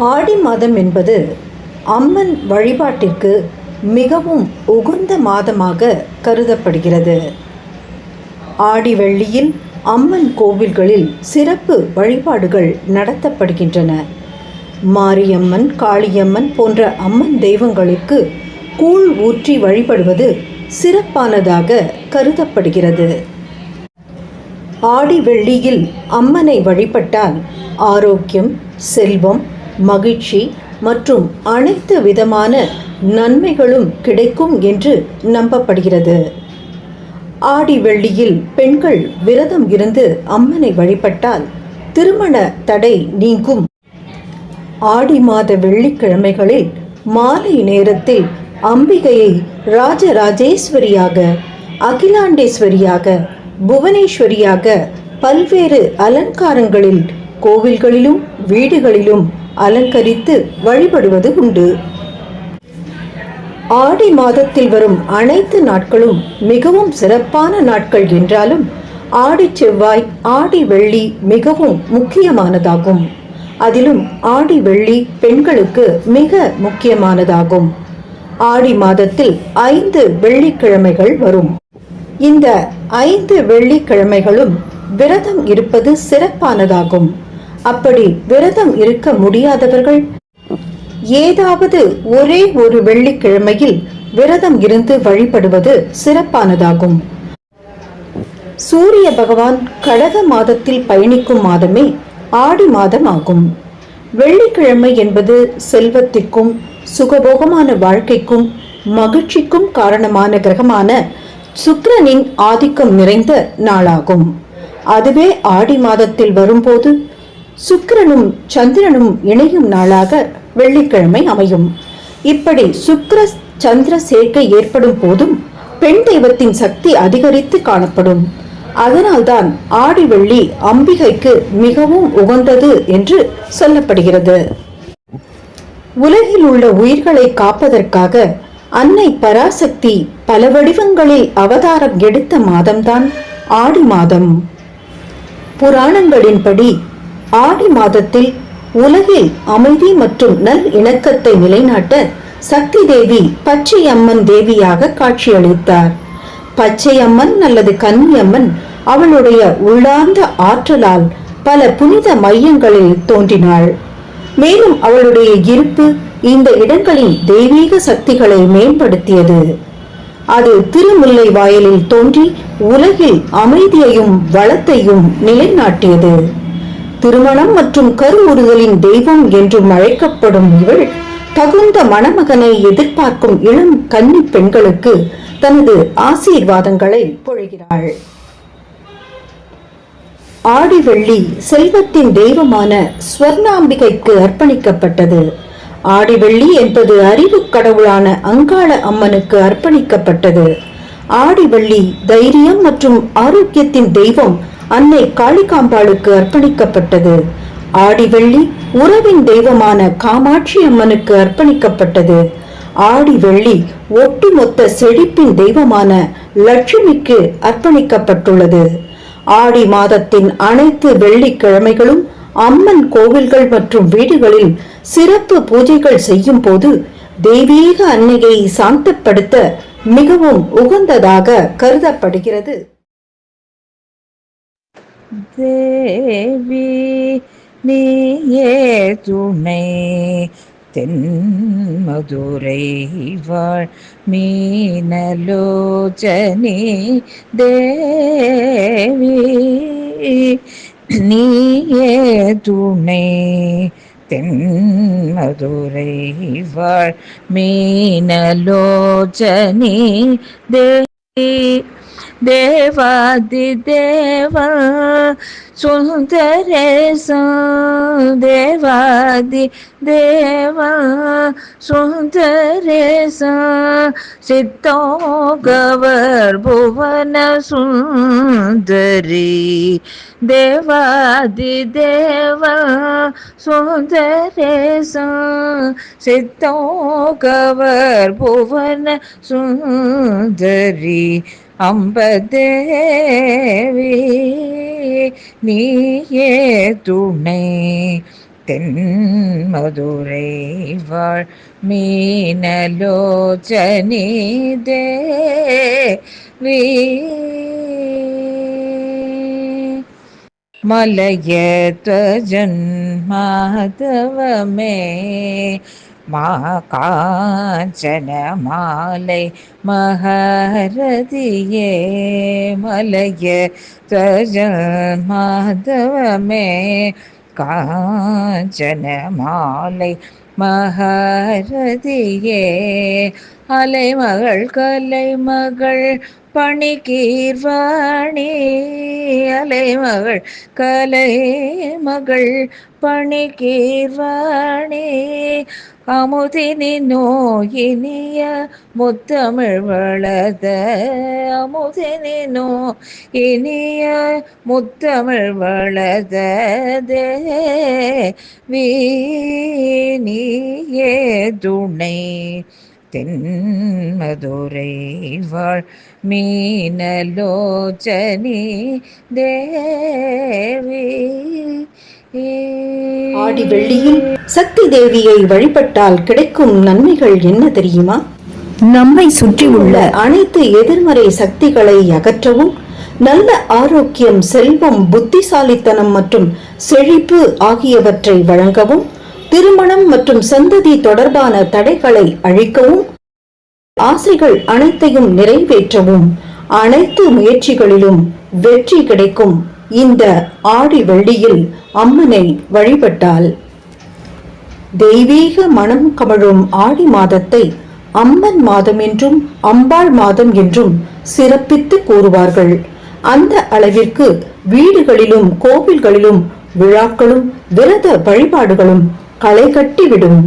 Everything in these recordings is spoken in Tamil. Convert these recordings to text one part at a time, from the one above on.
ஆடி மாதம் என்பது அம்மன் வழிபாட்டிற்கு மிகவும் உகந்த மாதமாக கருதப்படுகிறது. ஆடி வெள்ளியில் அம்மன் கோவில்களில் சிறப்பு வழிபாடுகள் நடத்தப்படுகின்றன. மாரியம்மன் காளியம்மன் போன்ற அம்மன் தெய்வங்களுக்கு கூழ் ஊற்றி வழிபடுவது சிறப்பானதாக கருதப்படுகிறது. ஆடி வெள்ளியில் அம்மனை வழிபட்டால் ஆரோக்கியம் செல்வம் மகிழ்ச்சி மற்றும் அனைத்து விதமான நன்மைகளும் கிடைக்கும் என்று நம்பப்படுகிறது. ஆடி வெள்ளியில் பெண்கள் விரதம் இருந்து அம்மனை வழிபட்டால் திருமண தடை நீங்கும். ஆடி மாத வெள்ளிக்கிழமைகளில் மாலை நேரத்தில் அம்பிகையை ராஜராஜேஸ்வரியாக அகிலாண்டேஸ்வரியாக புவனேஸ்வரியாக பல்வேறு அலங்காரங்களில் கோவில்களிலும் வீடுகளிலும் அலங்கரித்து வழிபடுவது உண்டு. ஆடி மாதத்தில் வரும் அனைத்து நாட்களும் மிகவும் சிறப்பான நாட்கள் என்றாலும் ஆடி செவ்வாய் ஆடி வெள்ளி மிகவும் முக்கியமானதாகும். அதிலும் ஆடி வெள்ளி பெண்களுக்கு மிக முக்கியமானதாகும். ஆடி மாதத்தில் ஐந்து வெள்ளிக்கிழமைகள் வரும். இந்த ஐந்து வெள்ளிக்கிழமைகளும் விரதம் இருப்பது சிறப்பானதாகும். அப்படி விரதம் இருக்க முடியாதவர்கள் ஏதாவது ஒரே ஒரு வெள்ளிக்கிழமையில் விரதம் இருந்து வழிபடுவது சிறப்பானதாகும். சூரிய பகவான் கடக மாதத்தில் பயணிக்கும் மாதமே ஆடி மாதம் ஆகும். வெள்ளிக்கிழமை என்பது செல்வத்திற்கும் சுகபோகமான வாழ்க்கைக்கும் மகிழ்ச்சிக்கும் காரணமான கிரகமான சுக்கிரனின் ஆதிக்கம் நிறைந்த நாளாகும். அதுவே ஆடி மாதத்தில் வரும்போது சுக்கிரனும் சந்திரனும் இணையும் நாளாக வெள்ளிக்கிழமை அமையும். இப்படி சுக்கிர சந்திர சேர்க்கை ஏற்படும் போதும் பெண் தெய்வத்தின் சக்தி அதிகரித்து காணப்படும். அதனால்தான் ஆடி வெள்ளி அம்பிகைக்கு மிகவும் உகந்தது என்று சொல்லப்படுகிறது. உலகில் உள்ள உயிர்களை காப்பதற்காக அன்னை பராசக்தி பல வடிவங்களில் அவதாரம் எடுத்த மாதம்தான் ஆடி மாதம். புராணங்களின்படி ஆடி மாதத்தில் உலகில் அமைதி மற்றும் நல் இணக்கத்தை நிலைநாட்ட சக்தி தேவி பச்சை அம்மன் தேவியாக காட்சியளித்தார். பச்சை அம்மன் அல்லது கன்னியம்மன் அவளுடைய உள்ளார்ந்த ஆற்றலால் பல புனித மையங்களில் தோன்றினாள். மேலும் அவளுடைய இருப்பு இந்த இடங்களின் தெய்வீக சக்திகளை மேம்படுத்தியது. அது திருமுல்லை வாயிலில் தோன்றி உலகில் அமைதியையும் வளத்தையும் நிலைநாட்டியது. திருமணம் மற்றும் கருவுறுதலின் தெய்வம் என்றும் அழைக்கப்படும் இவள் தகுந்த மணமகனை எதிர்பார்க்கும் இளம் கன்னி பெண்களுக்கு தனது ஆசீர்வாதங்களை பொழிகிறாள் ஆடி வெள்ளி செல்வத்தின் தெய்வமான ஸ்வர்ணாம்பிகைக்கு அர்ப்பணிக்கப்பட்டது. ஆடி வெள்ளி என்பது அறிவு கடவுளான அங்காள அம்மனுக்கு அர்ப்பணிக்கப்பட்டது. ஆடி வெள்ளி தைரியம் மற்றும் ஆரோக்கியத்தின் தெய்வம் அன்னை காளிகாம்பாளுக்கு அர்ப்பணிக்கப்பட்டது. ஆடி வெள்ளி உறவின் தெய்வமான காமாட்சி அம்மனுக்கு அர்ப்பணிக்கப்பட்டது. ஆடி வெள்ளி ஒட்டுமொத்த செழிப்பின் தெய்வமான லட்சுமிக்கு அர்ப்பணிக்கப்பட்டுள்ளது. ஆடி மாதத்தின் அனைத்து வெள்ளிக்கிழமைகளும் அம்மன் கோவில்கள் மற்றும் வீடுகளில் சிறப்பு பூஜைகள் செய்யும் போது தெய்வீக அன்னையை சாந்தப்படுத்த மிகவும் உகந்ததாக கருதப்படுகிறது. தேவி நீயே துணை தென்மதுரை வாழ் மீனலோச்சனி தேவி. நீயே துணை தென்மதுரை வாழ் மீனலோச்சனி தேவி. देवादिदेव सुन्दरेश देवादि देव भुवन सिद्धो गवर्भुवन सुन्दरी सुंदर। सुन्दरेश सिद्धो गवर्भुवन सुन्दरी புவன சுந்தரி அம்பதேவி நீயே துணை தென் மதுரை வாழ் மீனலோச்சனி தேவி மலையத்வஜன்மாதவமே மா காஞ்சன மாலை மகரதியே மலைய மாதவமே காஞ்சன மாலை மகரதியே அலைமகள் கலைமகள் பணிகீர்வாணி அலைமகள் கலை மகள் பணிகீர்வாணி அமுதினி நோயினிய முத்தமிழ் வளத அமுதினி நோ இனிய முத்தமிழ் வளத வீணியே துணை. தென்மதுரை வாழ் மீனலோச்சனி தேவி. ஆடி வெள்ளியில் சக்தி தேவியை வழிபட்டால் கிடைக்கும் நன்மைகள் என்ன தெரியுமா? நம்மை சுற்றியுள்ள அனைத்து எதிர்மறை சக்திகளை அகற்றவும் நல்ல ஆரோக்கியம் செல்வம் புத்திசாலித்தனம் மற்றும் செழிப்பு ஆகியவற்றை வழங்கவும் திருமணம் மற்றும் சந்ததி தொடர்பான தடைகளை அழிக்கவும் ஆசைகள் அனைத்தையும் நிறைவேற்றவும் அனைத்து முயற்சிகளிலும் வெற்றி கிடைக்கும். இந்த ஆடி வெள்ளியில் அம்மனை வழிபட்டால் தெய்வீக மனம் கமழும் ஆடி மாதத்தை அம்மன் மாதம் என்றும் அம்பாள் மாதம் என்றும் சிறப்பித்து கூறுவார்கள். அந்த அளவிற்கு வீடுகளிலும் கோவில்களிலும் விழாக்களும் விரத வழிபாடுகளும் களை கட்டிவிடும்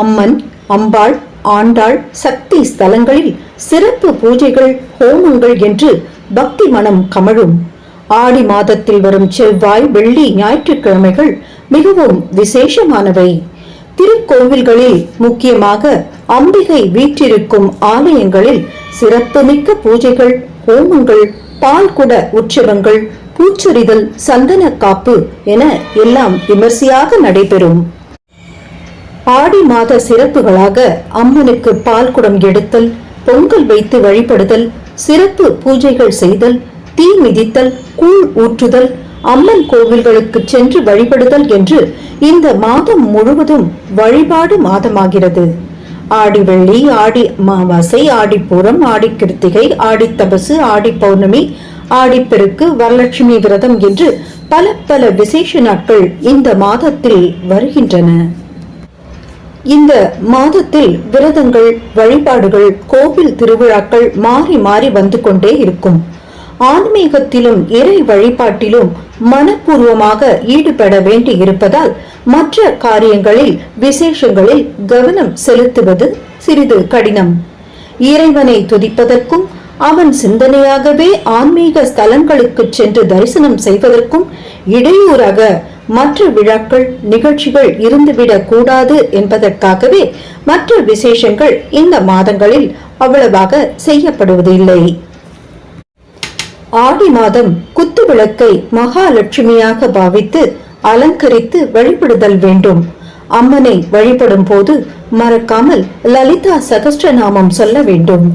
அம்மன் அம்பாள் ஆண்டாள் சக்தி ஸ்தலங்களில் சிறப்பு பூஜைகள் ஹோமங்கள் என்று பக்தி மனம் கமழும். ஆடி மாதத்தில் வரும் செவ்வாய் வெள்ளி ஞாயிற்றுக்கிழமைகள் மிகவும் விசேஷமானவை. திருக்கோவில்களில் முக்கியமாக அம்பிகை வீற்றிருக்கும் ஆலயங்களில் சிறப்புமிக்க பூஜைகள் ஹோமங்கள் பால்குட உற்சவங்கள் பூச்சொரிதல் சந்தன காப்பு என எல்லாம் விமர்சையாக நடைபெறும். ஆடி மாத சிறப்புகளாக அம்மனுக்கு பால் குடம் எடுத்தல் பொங்கல் வைத்து வழிபடுதல் சிறப்பு பூஜைகள் செய்தல் தீ மிதித்தல் கூழ் ஊற்றுதல் அம்மன் கோவில்களுக்கு சென்று வழிபடுதல் என்று இந்த மாதம் முழுவதும் வழிபாடு மாதமாகிறது. ஆடி வெள்ளி ஆடி அமாவாசை ஆடிப்பூரம் ஆடி கிருத்திகை ஆடி தபசு ஆடி பௌர்ணமி ஆடிப்பெருக்கு வரலட்சுமி விரதம் என்று பல பல விசேஷ நாட்கள் இந்த மாதத்தில் வருகின்றன. இந்த மாதத்தில் விரதங்கள் வழிபாடுகள் கோவில் திருவிழாக்கள் மாறி மாறி வந்து கொண்டே இருக்கும். ஆன்மீகத்திலும் இறை வழிபாட்டிலும் மனப்பூர்வமாக ஈடுபட வேண்டி இருப்பதால் மற்ற காரியங்களில் விசேஷங்களில் கவனம் செலுத்துவது சிறிது கடினம். இறைவனை துதிப்பதற்கும் அவன் சிந்தனையாகவே ஆன்மீக ஸ்தலங்களுக்கு சென்று தரிசனம் செய்வதற்கும் இடையூறாக மற்ற விழாக்கள் நிகழ்ச்சிகள் இருந்துவிடக் கூடாது என்பதற்காகவே மற்ற விசேஷங்கள் இந்த மாதங்களில் அவ்வளவாக செய்யப்படுவதில்லை. ஆடி மாதம் குத்து விளக்கை மகாலட்சுமியாக பாவித்து அலங்கரித்து வழிபடுதல் வேண்டும். அம்மனை வழிபடும் போது மறக்காமல் லலிதா சகஸ்டநாமம் சொல்ல வேண்டும்.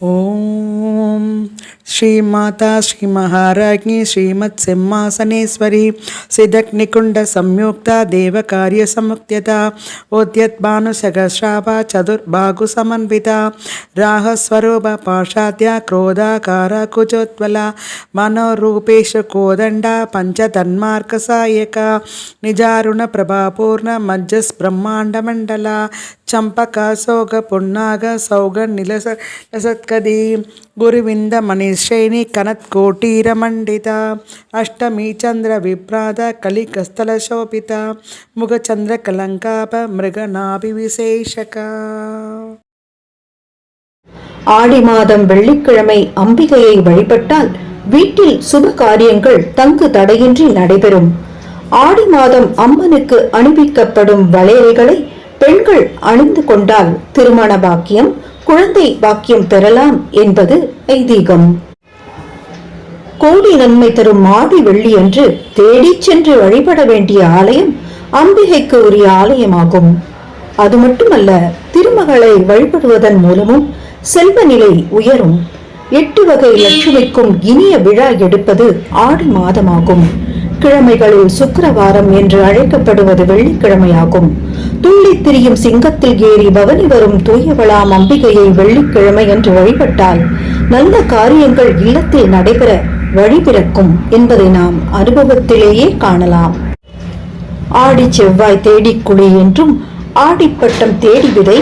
哦。ఓం శ్రీమాత శ్రీ మహారాజ్ఞి శ్రీమత్ సింహాసనేశ్వరి సిదగ్నికుండ సంయుక్త దేవకార్య సముక్త ఉద్యద్భాను సహస్రాభ చతుర్భాగు సమన్విత రాహస్వరూప పాశాద్య క్రోధాకార కుజోత్వల మనోరూపేశ కోదండ పంచతన్మార్గ సాయక నిజారుణ ప్రభాపూర్ణ మజ్జస్ బ్రహ్మాండ మండల చంపక సోగ పున్నాగ సౌగ నిలస సత్కదీ குருவிந்த மணிஷேணி கனத்கோட்டீரமண்டிதா அஷ்டமி சந்திர விப்ராத கலிகஸ்தல गुरुविन्दमनिश्रेणी कनत्कोटीरमण्डिता अष्टमीचन्द्रविभ्राता कलिकस्थलशोभिता मुखचन्द्रकलङ्कापमृगनाभिविशेषका ஆடி மாதம் வெள்ளிக்கிழமை அம்பிகையை வழிபட்டால் வீட்டில் சுப காரியங்கள் தங்கு தடையின்றி நடைபெறும். ஆடி மாதம் அம்மனுக்கு அணிவிக்கப்படும் வளையல்களை பெண்கள் அணிந்து கொண்டால் திருமண பாக்கியம் குழந்தை பாக்கியம் பெறலாம் என்பது ஐதீகம். கோடி நன்மை தரும் மாதி வெள்ளி என்று தேடிச் சென்று வழிபட வேண்டிய ஆலயம் அம்பிகைக்கு உரிய ஆலயமாகும். அது மட்டுமல்ல திருமகளை வழிபடுவதன் மூலமும் செல்வ நிலை உயரும். எட்டு வகை லட்சுமிக்கும் இனிய விழா எடுப்பது ஆடி மாதமாகும். கிழமைகளில் சுக்கரவாரம் என்று அழைக்கப்படுவது வெள்ளிக்கிழமையாகும். துள்ளி திரியும் சிங்கத்தில் ஏறி பவனி வரும் தூயவளாம் அம்பிகையை வெள்ளிக்கிழமை என்று வழிபட்டால் நல்ல காரியங்கள் இல்லத்தில் நடைபெற வழிபிறக்கும் என்பதை நாம் அனுபவத்திலேயே காணலாம். ஆடி செவ்வாய் தேடிக் குழி என்றும் ஆடிப்பட்டம் தேடி விதை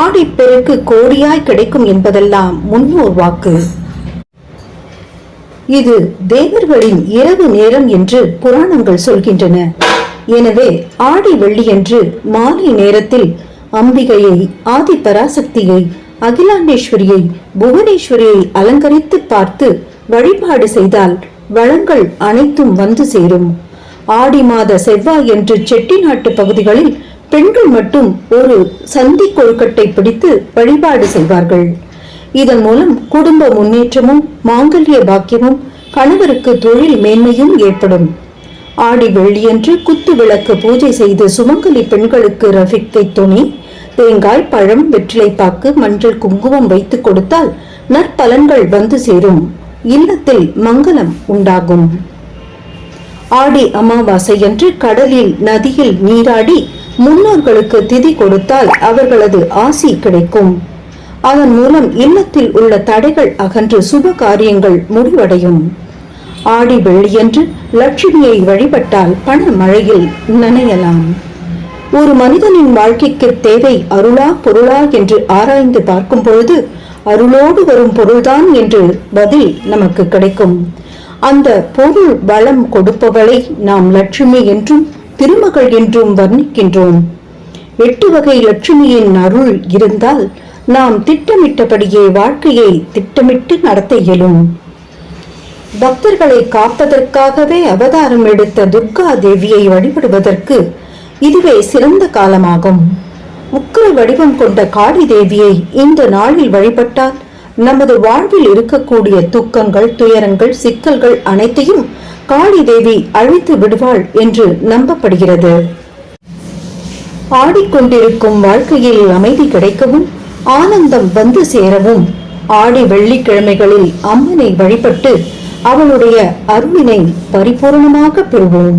ஆடிப்பெருக்கு கோடியாய் கிடைக்கும் என்பதெல்லாம் முன்னோர் வாக்கு. இது தேவர்களின் இரவு நேரம் என்று புராணங்கள் சொல்கின்றன. எனவே ஆடி வெள்ளியன்று மாலை நேரத்தில் அம்பிகையை ஆதி பராசக்தியை அகிலாண்டேஸ்வரியை புவனேஸ்வரியை அலங்கரித்து பார்த்து வழிபாடு செய்தால் வளங்கள் அனைத்தும் வந்து சேரும். ஆடி மாத செவ்வாய் என்று செட்டிநாட்டு பகுதிகளில் பெண்கள் மட்டும் ஒரு சந்தி கொழுக்கட்டை பிடித்து வழிபாடு செய்வார்கள். இதன் மூலம் குடும்ப முன்னேற்றமும் மாங்கல்ய பாக்கியமும் கணவருக்கு தொழில் மேன்மையும் ஏற்படும். ஆடி வெள்ளியன்று குத்து விளக்கு பூஜை செய்து சுமங்கலி பெண்களுக்கு ரஃபிக்கை துணி தேங்காய் பழம் வெற்றிலைப்பாக்கு மஞ்சள் குங்குமம் வைத்து கொடுத்தால் நற்பலன்கள் வந்து சேரும். இல்லத்தில் மங்களம் உண்டாகும். ஆடி அமாவாசையன்று கடலில் நதியில் நீராடி முன்னோர்களுக்கு திதி கொடுத்தால் அவர்களது ஆசி கிடைக்கும். அதன் மூலம் இல்லத்தில் உள்ள தடைகள் அகன்று சுப காரியங்கள் முடிவடையும். ஆடி வெள்ளியன்று லட்சுமியை வழிபட்டால் பண மழையில் நனையலாம். ஒரு மனிதனின் வாழ்க்கைக்கு தேவை அருளா பொருளா என்று ஆராய்ந்து பார்க்கும் பொழுது அருளோடு வரும் பொருள்தான் என்று பதில் நமக்கு கிடைக்கும். அந்த பொருள் வளம் கொடுப்பவளை நாம் லட்சுமி என்றும் திருமகள் என்றும் வர்ணிக்கின்றோம். எட்டு வகை லட்சுமியின் அருள் இருந்தால் நாம் திட்டமிட்டபடியே வாழ்க்கையை திட்டமிட்டு நடத்த இயலும். பக்தர்களை காப்பதற்காகவே அவதாரம் எடுத்த துர்கா தேவியை வழிபடுவதற்கு இதுவே சிறந்த காலமாகும். உக்கிர வடிவம் கொண்ட காளி தேவியை இந்த நாளில் வழிபட்டால் நமது வாழ்வில் இருக்கக்கூடிய துக்கங்கள் துயரங்கள் சிக்கல்கள் அனைத்தையும் காளி தேவி அழித்து விடுவாள் என்று நம்பப்படுகிறது. ஆடிக்கொண்டிருக்கும் வாழ்க்கையில் அமைதி கிடைக்கவும் ஆனந்தம் வந்து சேரவும். ஆடி வெள்ளிக்கிழமைகளில் அம்மனை வழிபட்டு அவளுடைய அருளினை பரிபூர்ணமாக பெறுவோம்.